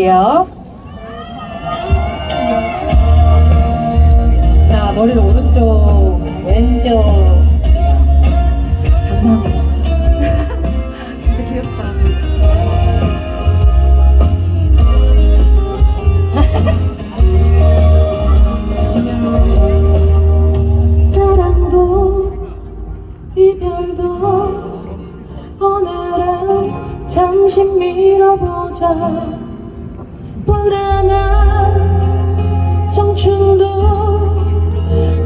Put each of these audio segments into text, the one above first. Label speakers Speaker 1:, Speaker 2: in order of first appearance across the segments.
Speaker 1: 요 자, 머리를 오른쪽, 왼쪽. 감사합니다. 진짜 귀엽다.
Speaker 2: 사랑도 이별도 오늘은 잠시 미뤄보자 불안한 청춘도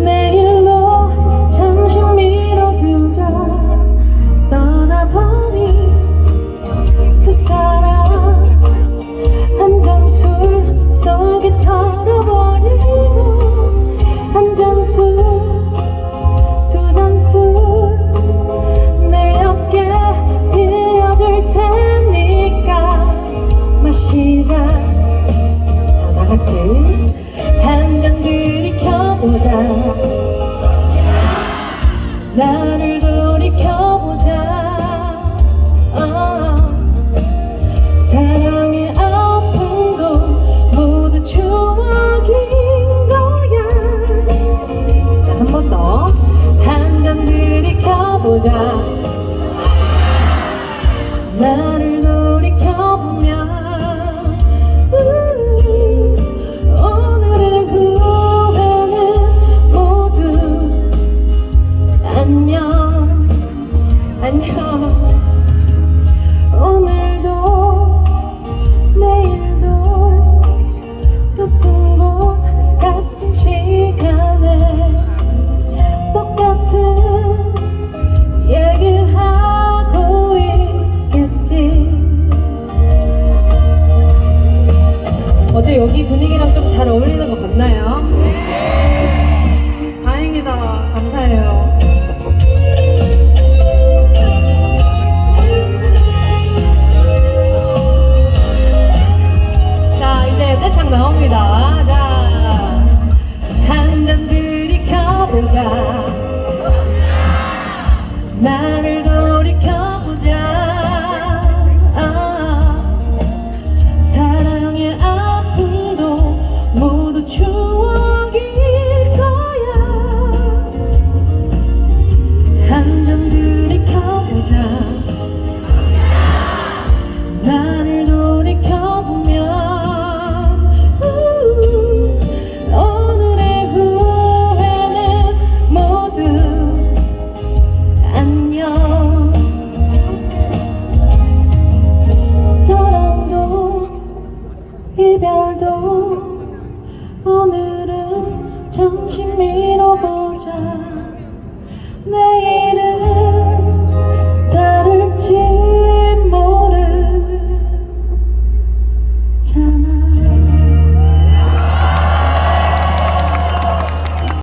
Speaker 2: 내일로 잠시 미뤄두자. 떠나버린 그 사람 한 잔 술 속에 털어버리고 한 잔술 보자. 나를 돌이켜보면 음, 오늘의 후회는 모두 안녕 안녕. 오늘도 어때 여기 분위기랑 좀 잘 어울리는 것 같나요? 오늘은 잠시 미뤄보자. 내일은 다를지 모르잖아